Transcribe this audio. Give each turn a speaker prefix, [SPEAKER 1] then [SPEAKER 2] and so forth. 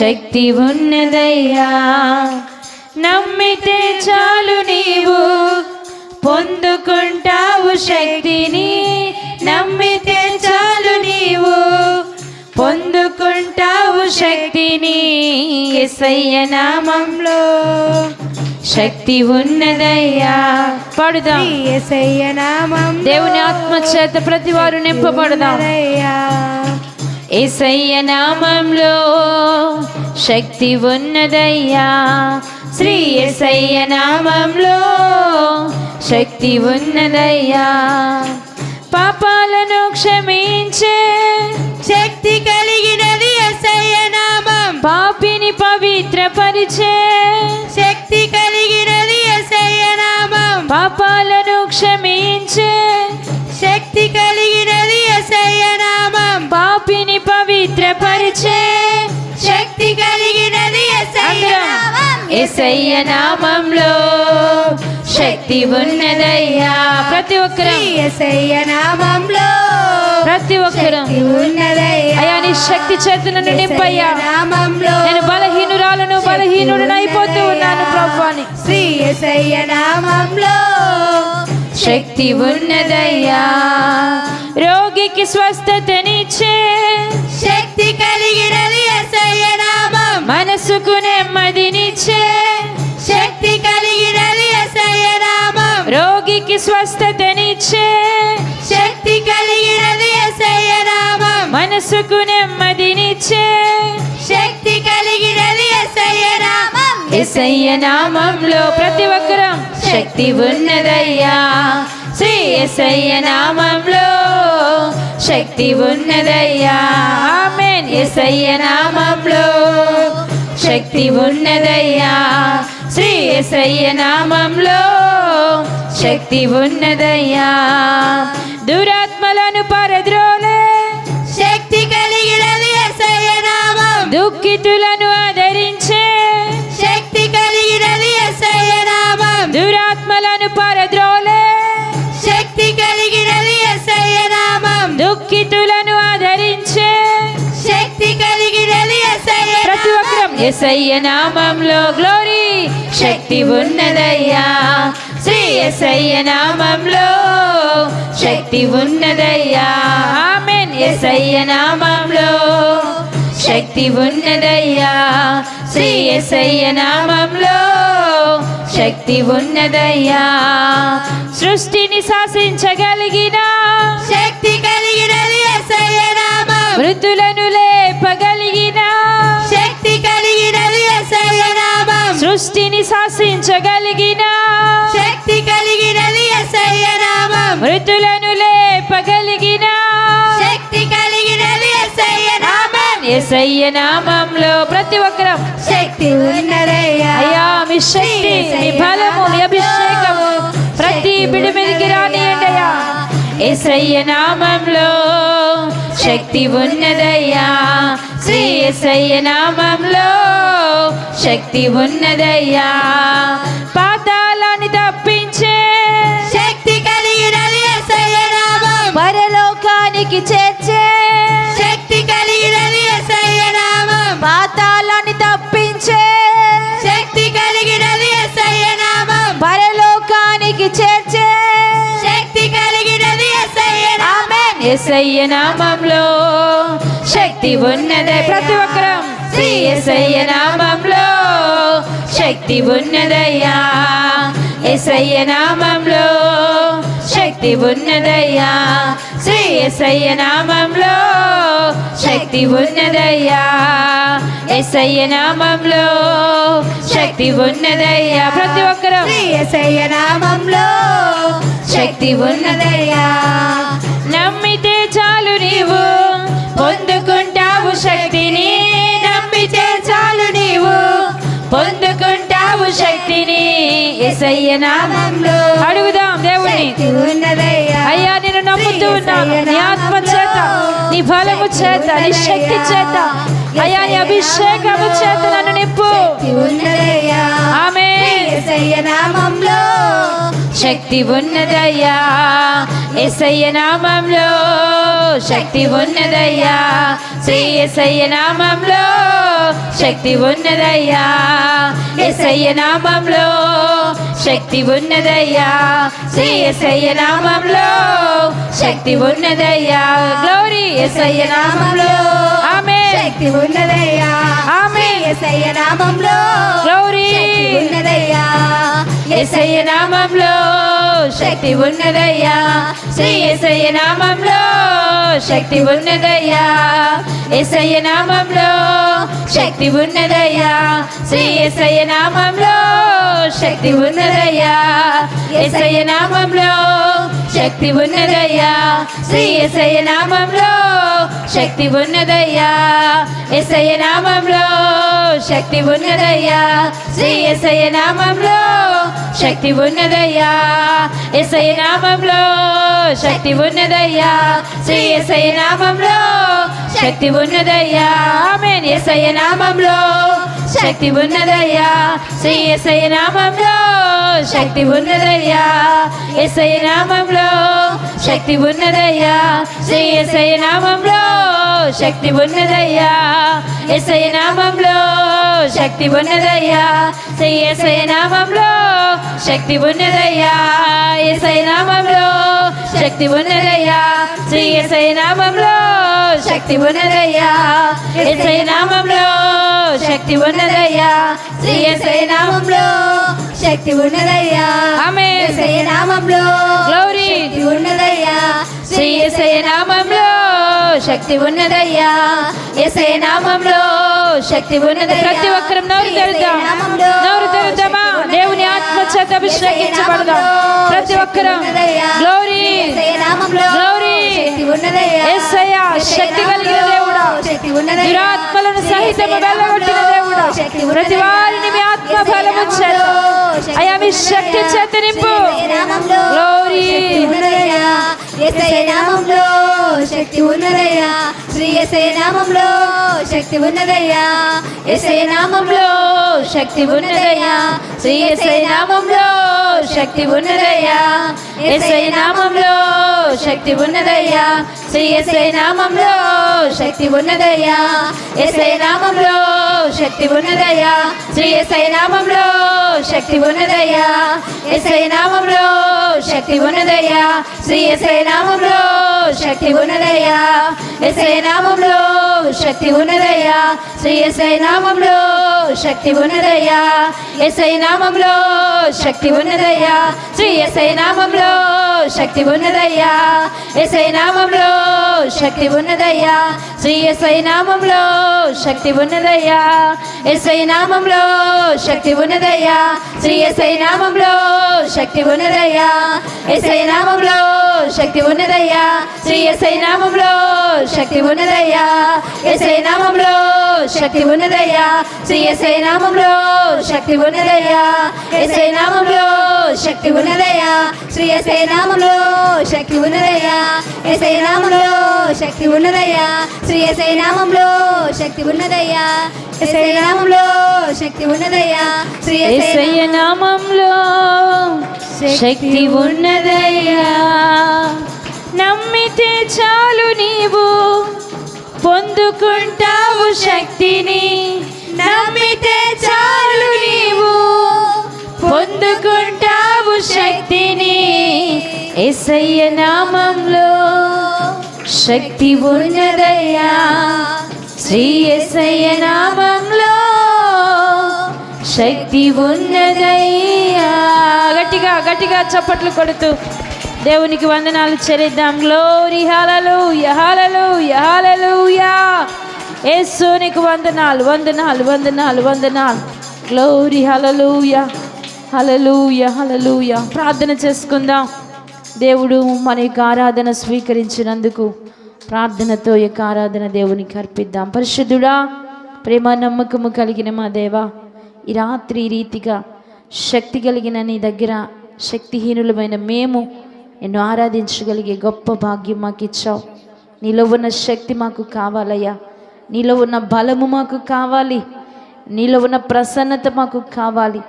[SPEAKER 1] శక్తి ఉన్నదయ్యా. నమ్మితే చాలు నీవు. పొందుకుంటావు శక్తిని. నమ్మితే చాలు నీవు. పొందుకుంటావు శక్తిని. ఎసయ్య నామంలో శక్తి ఉన్నదయ్యా. పాడుదాం.
[SPEAKER 2] యేసయ్య నామం
[SPEAKER 1] దేవుని ఆత్మ చేత ప్రతి వారు నింపబడదాం. ఏసయ్య నామంలో శక్తి ఉన్నదయ్యా. శ్రీ ఏసయ్య నామంలో శక్తి ఉన్నదయ్యా. పాపాలను క్షమించే
[SPEAKER 2] శక్తి కలిగినది ఎసయ్య నామం.
[SPEAKER 1] పాపిని పవిత్రపరిచే
[SPEAKER 2] శక్తి కలిగినది ఎసయ్య నామం.
[SPEAKER 1] పాపాలను క్షమించే పవిత్రపరిచే
[SPEAKER 2] శక్తి కలిగినది
[SPEAKER 1] ఏసయ్య నామంలో శక్తి ఉన్నదయ్యా. ప్రతి ఒక్కరం
[SPEAKER 2] యేసయ్య నామంలో
[SPEAKER 1] ప్రతి ఒక్కరం. అయ్యా నీ శక్తి చేతులను నింపయ్యా.
[SPEAKER 2] నామంలో
[SPEAKER 1] నేను బలహీనురాలను బలహీనుడను అయిపోతూ ఉన్నాను ప్రభాని
[SPEAKER 2] శ్రీ యేసయ్య నామంలో
[SPEAKER 1] శక్తి ఉన్నదయ్యా. రోగికి స్వస్థతనిచ్చే
[SPEAKER 2] శక్తి కలిగినది యేసయ్య నామం
[SPEAKER 1] మనసుకు నెమ్మదినిచ్చే
[SPEAKER 2] శక్తి కలిగినది యేసయ్య నామం
[SPEAKER 1] రోగికి స్వస్థతనిచ్చే
[SPEAKER 2] శక్తి కలిగినది యేసయ్య నామం
[SPEAKER 1] మనసుకు నెమ్మదినిచ్చే
[SPEAKER 2] శక్తి కలిగినది యేసయ్య నామం
[SPEAKER 1] ఎసయ్య నామంలో ప్రతి ఒక్కరం శక్తి ఉన్నదయ్యా. శ్రీ ఎసయ్య నామంలో శక్తి ఉన్నదయ్యా. ఆమెన్. ఎసయ్య నామంలో శక్తి ఉన్నదయ్యా. శ్రీ ఎసయ్య నామంలో శక్తి ఉన్నదయ్యా. దురాత్మలను పరద్రోలే.
[SPEAKER 2] శక్తి కలిగినది యేసయ్య నామం.
[SPEAKER 1] దుఃఖితులను ఆదరించే.
[SPEAKER 2] శక్తి కలిగినది యేసయ్య నామం.
[SPEAKER 1] దురాత్మలను పరద్రోలే.
[SPEAKER 2] శక్తి కలిగినది యేసయ్య నామం.
[SPEAKER 1] దుఃఖితులను ఒక్కరం నామంలో గ్లోరీ శక్తి ఉన్నదయ్యా. శ్రీ ఎసయ్య నామంలో శక్తి ఉన్నదయ్యా. ఆమెన్. ఎసయ్య నామంలో శక్తి ఉన్నదయ్యా. శ్రీ ఎసయ్య నామంలో శక్తి ఉన్నదయ్యా. సృష్టిని శాసించగలిగిన
[SPEAKER 2] శక్తి
[SPEAKER 1] సృష్టిని శాసించగలిగిన
[SPEAKER 2] శక్తి కలిగినది నామం.
[SPEAKER 1] మృతులను లేపగలిగిన
[SPEAKER 2] శక్తి కలిగినది నామం.
[SPEAKER 1] ఎసయ్య నామంలో ప్రతి ఒక్కరం
[SPEAKER 2] శక్తి ఉన్నదయ్యా.
[SPEAKER 1] అయ్యా మీ శక్తి మీ బలము మీ అభిషేకము ప్రతి బిడి మీదకి రానియండి అయ్యా ఎసయ్య నామంలో శక్తి ఉన్నదయ్యా. శ్రీ ఎసయ్య నామంలో శక్తి ఉన్నదయ్యా. పాతాళాన్ని తప్పించే
[SPEAKER 2] శక్తి నామం.
[SPEAKER 1] పరలోకానికి చేర్చే
[SPEAKER 2] శక్తి నామం.
[SPEAKER 1] పాతాళాన్ని తప్పించే
[SPEAKER 2] శక్తి నామం.
[SPEAKER 1] పరలోకానికి చేర్చే
[SPEAKER 2] శక్తి నామం.
[SPEAKER 1] ఎసయ్య నామంలో శక్తి ఉన్నదే ప్రతి ఒక్కరం శ్రీ ఎసయ్య నామంలో శక్తి ఉన్నదయ్యా. ఎసయ్య నామంలో శక్తి ఉన్నదయ్యా. శ్రీ ఎసయ్య నామంలో శక్తి ఉన్నదయ్యా. ఎసయ్య నామంలో శక్తి ఉన్నదయ్యా. ప్రతి ఒక్కరూ
[SPEAKER 2] శ్రీ నామంలో
[SPEAKER 1] శక్తి ఉన్నదయ్యా. నామంలో అడుగుదాం
[SPEAKER 2] ఉన్నదయ్యా
[SPEAKER 1] అయ్యా నేను నమ్ముతూ ఉన్నాను. నీ ఆత్మ చేత నీ బలము చేత నీ శక్తి చేత. అయ్యా నీ అభిషేకము చేత నన్ను నింపు.
[SPEAKER 2] శక్తి ఉన్నదయ్యా
[SPEAKER 1] ఆమె
[SPEAKER 2] నామంలో
[SPEAKER 1] శక్తి ఉన్నదయ్యా ఎసయ్య నామంలో శక్తి ఉన్నదయ్యా. శ్రీ ఎసయ్య నామంలో శక్తి ఉన్నదయ్యా. ఎసయ్య నామంలో శక్తి ఉన్నదయ్యా. శ్రీ ఎసయ్య నామంలో శక్తి ఉన్నదయ్యా. గ్లోరీ ఎసయ్య నామంలో ఆమె
[SPEAKER 2] శక్తి ఉన్నదయ్యా.
[SPEAKER 1] ఆమె
[SPEAKER 2] యేసయ్య నామంలో
[SPEAKER 1] గ్లోరీ
[SPEAKER 2] ఉన్నదయ్యా.
[SPEAKER 1] ఎసయ్య నామంలో శక్తి ఉన్నదయ్యా. శ్రీ ఎసయ్య నామంలో శక్తి ఉన్నదయ్యా. ఎసయ్య నామంలో శక్తి ఉన్నదయ్యా. శ్రీ ఎసయ్య నామంలో శక్తి ఉన్నదయ్యా. ఎసయ్య నామంలో శక్తి ఉన్నదయ్యా. శ్రీ ఎసయ్య నామంలో శక్తి ఉన్నదయ్యా. ఎసయ్య నామంలో శక్తి ఉన్నదయ్యా. శ్రీ ఎసయ్య నామంలో శక్తి ఉన్నదయ్యా. ఎసయ్య నామంలో శక్తి ఉన్నదయ్యా. శ్రీ ఎసయ్య నామంలో శక్తి ఉన్నదయ్యా. ఆమేన్. ఎసయ్య నామంలో శక్తి ఉన్నదయ్యా. శ్రీ ఎసయ్య నామంలో శక్తి ఉన్నదయ్యా. ఎసయ్య నామంలో శక్తి ఉన్నదయ్యా. శ్రీ ఎసయ్య నామంలో శక్తి ఉన్నదయ్యా. ఎస్ఐ నామంలో శక్తి ఉన్నదయ్యా. శ్రీ నామంలో శక్తి ఉన్నదయ్యా. ఎస్ఐ నామంలో శక్తి ఉన్నదయ్యా. శ్రీ ఎస్ఐ నామంలో శక్తి ఉన్నదయ్యా. ఎసయ్య నామంలో శక్తి ఉన్నదయ్యా. శ్రీ ఎసయ్య నామంలో
[SPEAKER 2] శక్తి ఉన్నదయ్యా.
[SPEAKER 1] ఆమేన్.
[SPEAKER 2] యేసయ్య నామంలో
[SPEAKER 1] గ్లోరీ.
[SPEAKER 2] శక్తి ఉన్నదయ్యా.
[SPEAKER 1] శ్రీ ఎసయ్య నామంలో శక్తి ఉన్నదయ్యా. ఎసయ్య నామంలో శక్తి ఉన్నది ప్రతి ఒక్కరం నోరు తెరుద్దాం. నోరు తెరుద్దామా? దేవుని ఆత్మ చేత అభిషేకించబడదాం. ప్రతి ఒక్కరం. గ్లోరీ. గ్లోరీ. యేసయ్య, శక్తి కలిగిన దేవుడా.
[SPEAKER 2] శక్తి ఉన్నదయ్యా.
[SPEAKER 1] దురాత్మలను సహితము వెళ్ళగొట్టిన దేవుడా.
[SPEAKER 2] శక్తి
[SPEAKER 1] ప్రతి వారిని మీ ఆత్మ బలము చేత అయా మీ శక్తి చేత నింపు. గ్లోరీ
[SPEAKER 2] యేసయ్య నామంలో శక్తి ఉన్నదయ్యా. శ్రీ యేసయ్య నామంలో శక్తి ఉన్నదయ్యా. యేసయ్య నామంలో
[SPEAKER 1] శక్తి ఉన్నదయ్యా. శ్రీ ఎస్ఐ నామంలో శక్తి ఉన్నదయ్యా. ఎస్ఐ నామంలో శక్తి ఉన్నదయ్యా. శ్రీ ఎస్ఐ నామంలో శక్తి ఉన్నదయ్యా. ఎస్ఐ నామంలో శక్తి ఉన్నదయ్యా. శ్రీ ఎస్ఐ నామంలో శక్తి ఉన్నదయ్యా. ఎస్ఐ నామంలో శక్తి ఉన్నదయ్యా. శ్రీ ఎస్ఐ నామంలో శక్తి ఉన్నదయ్యా. ఎస్ఐ నామంలో శక్తి ఉన్నదయ్యా. శ్రీ ఎస్ఐ నామంలో శక్తి ఉన్నదయ్యా. ఎస్ఐ నామంలో శక్తి ఉన్నదయ్యా. శ్రీ ఎస్ఐ నామంలో శక్తి ఉన్నదయ్యా. ఎస్ఐ నామంలో శక్తి ఉన్నదయ్యా. శ్రీ ఎస్ఐ నామంలో శక్తి ఉన్నదయ్యా ఎస్ఐ నామంలో శక్తి ఉన్నదయ్యా శ్రీ ఎస్ఐ నామంలో శక్తి ఉన్నదయ్యా ఎస్ఐ నామంలో శక్తి ఉన్నదయ్యా శ్రీ ఎస్ఐ నామంలో శక్తి ఉన్నదయ్యా ఎస్ఐ నామంలో శక్తి ఉన్నదయ్యా శ్రీ ఎస్ఐ నామంలో శక్తి ఉన్నదయ్యా ఎస్ఐ నామంలో శక్తి ఉన్నదయ్యా శ్రీ ఎస్ఐ నామంలో శక్తి ఉన్నదయ్యా ఎస్ఐ నామంలో శక్తి ఉన్నదయ్యా శ్రీ ఎస్ఐ నామంలో శక్తి ఉన్నదయ్యా. ఎస్ఐ నామంలో శక్తి ఉన్నదయ్యా. శ్రీ ఎస్ఐ ఎస్ఐ నామంలో శక్తి ఉన్నదయ్యా. నమ్మితే చాలు నీవు పొందుకుంటావు శక్తిని. నమ్మితే చాలు నీవు పొందుకుంటావు శక్తిని. ఎస్ఐయ నామంలో శక్తి ఉన్నదయ్యా శ్రీ ఎస్ఐ నామంలో శక్తి ఉన్నదయ్యా గట్టిగా గట్టిగా చప్పట్లు కొడుతూ దేవునికి వందనాలు చెల్లిద్దాం. గ్లోరీ హాలలు యహాలలు యహాలలుయా ఏసునికి వందనాలు వందనాలు వందనాలు వందనాలు. గ్లోరీ హలలుయా హలలుయ హలలుయ ప్రార్థన చేసుకుందాం. దేవుడు మన యొక్క ఆరాధన స్వీకరించినందుకు ప్రార్థనతో యొక్క ఆరాధన దేవునికి అర్పిద్దాం. పరిశుద్ధుడా ప్రేమ నమ్మకము కలిగిన మా దేవా ఈ రాత్రి రీతిగా శక్తి కలిగిన నీ దగ్గర శక్తిహీనులమైన మేము నిన్ను ఆరాధించగలిగే గొప్ప భాగ్యం మాకు ఇచ్చావు. నీలో ఉన్న శక్తి మాకు కావాలయ్యా. నీలో ఉన్న బలము మాకు కావాలి. నీలో ఉన్న ప్రసన్నత మాకు కావాలి.